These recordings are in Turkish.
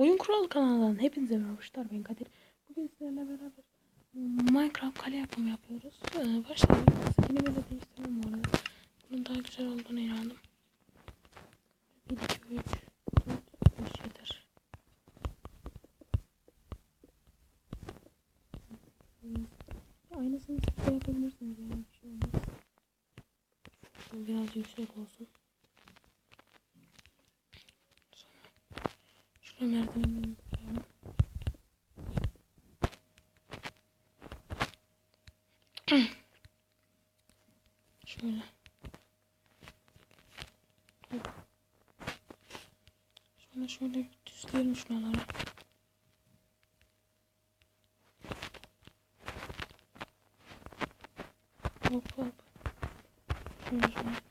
Oyun Kural kanalından hepinize merhabalar ben Kadir. Bugün sizlerle beraber Minecraft kale yapımı yapıyoruz. Ee, başlayalım. Skinimi de değiştirdim bu arada. Bunun daha güzel olduğuna inandım. 1, 2, 3, 4, 5 yeter. Aynısını siz de yapabilirsiniz yani bir şey olmaz. Biraz yüksek olsun. Şuraya. Şöyle. Sonra şöyle düzleyelim şuraları. Hop hop. Şöyle şöyle.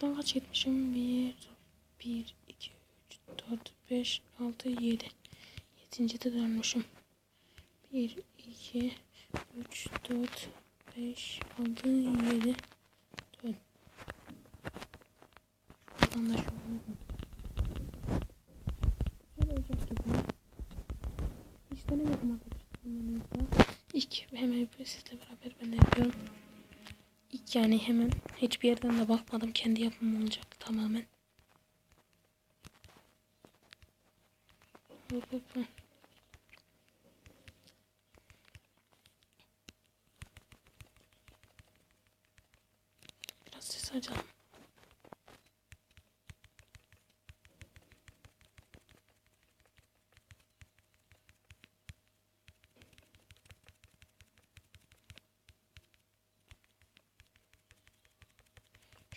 Gitti. Buradan kaç etmişim? 1, 1, 2, 3, 4, 5, 6, 7. 7. de dönmüşüm. 1, 2, 3, 4, 5, 6, 7. Dön. Buradan da şöyle. Şöyle ocak gibi. Hiç denemedim arkadaşlar. İlk hemen sizle beraber ben de yapıyorum. Yani hemen hiçbir yerden de bakmadım. Kendi yapımım olacak tamamen. Hop hop. Biraz ses açalım.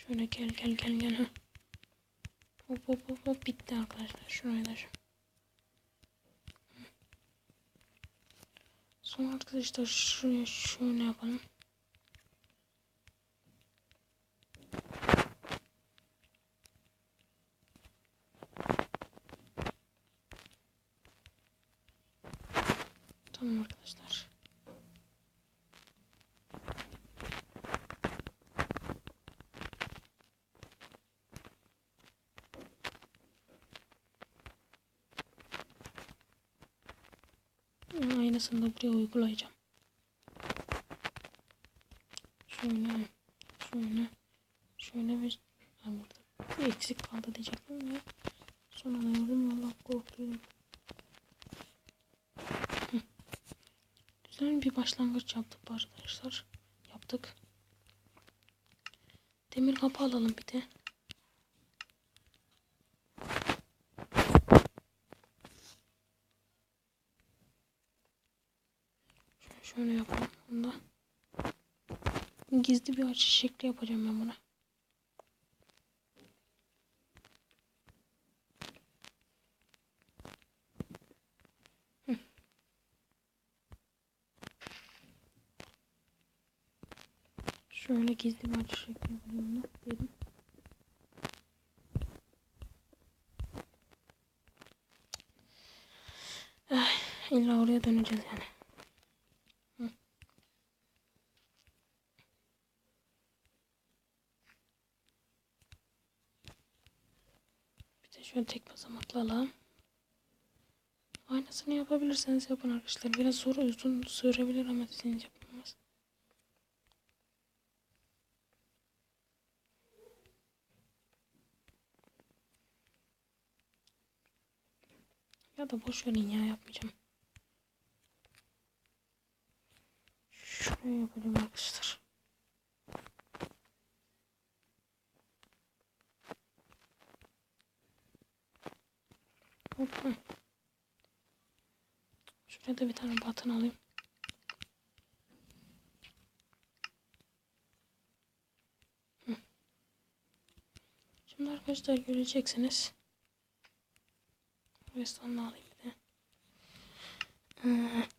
Şöyle gel gel gel gel. Hop hop hop hop bitti arkadaşlar. Şurayı da. Sonra arkadaşlar şuraya şöyle yapalım. Tamam arkadaşlar. Aynısını da buraya uygulayacağım. Şöyle, şöyle, şöyle ha, burada bir eksik kaldı diyecektim ve son alıyorum. Allah korkuyorum. Hı. Güzel bir başlangıç yaptık arkadaşlar. Yaptık. Demir kapı alalım bir de. Şöyle yapalım. Bunda gizli bir açış şekli yapacağım ben buna. Şöyle gizli bir açış şekli yapacağım buna. Dedim. İlla oraya döneceğiz yani. Şöyle tek basamaklı alalım. Aynısını yapabilirseniz yapın arkadaşlar. Biraz zor uzun sürebilir ama sizin yapılmaz. Ya da boş verin ya yapmayacağım. Şuraya yapacağım arkadaşlar. Şuraya da bir tane batın alayım. Şimdi arkadaşlar göreceksiniz. Restanını alayım bir de.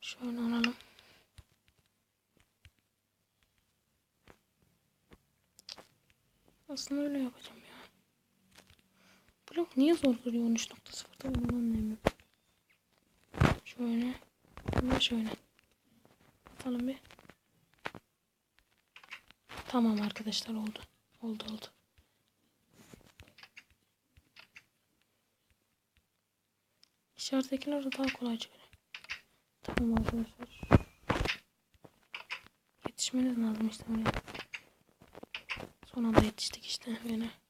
Şöyle alalım. Aslında öyle yapacağım ya. Blok niye zor duruyor 13.0'da onu anlayamıyorum. Şöyle. Ve şöyle. Atalım bir. Tamam arkadaşlar oldu. Oldu oldu. İçeridekiler de daha kolay çıkıyor. Tamam arkadaşlar. Yetişmeniz lazım işte oraya. Son anda yetiştik işte yine.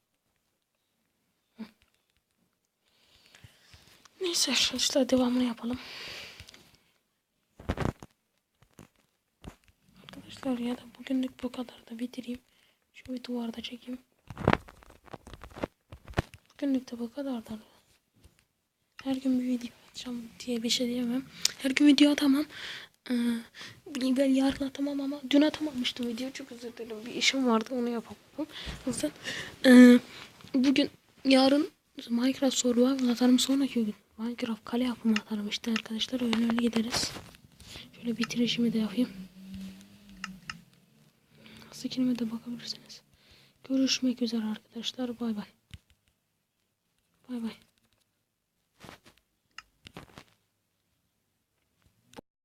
Neyse arkadaşlar devamını yapalım. Arkadaşlar ya da bugünlük bu kadar da bitireyim. Şu bir duvarda çekeyim. Bugünlük de bu kadar da. Her gün bir video atacağım diye bir şey diyemem. Her gün video atamam. Ee, ben yarın atamam ama dün atamamıştım video. Çok özür dilerim. Bir işim vardı onu yapamadım. O yüzden ee, bugün yarın Minecraft Survival atarım sonraki gün. Minecraft kale yapımı atarım işte arkadaşlar. Öyle öyle gideriz. Şöyle bitirişimi de yapayım. Skinime de bakabilirsiniz. Görüşmek üzere arkadaşlar. Bay bay. Bay bay.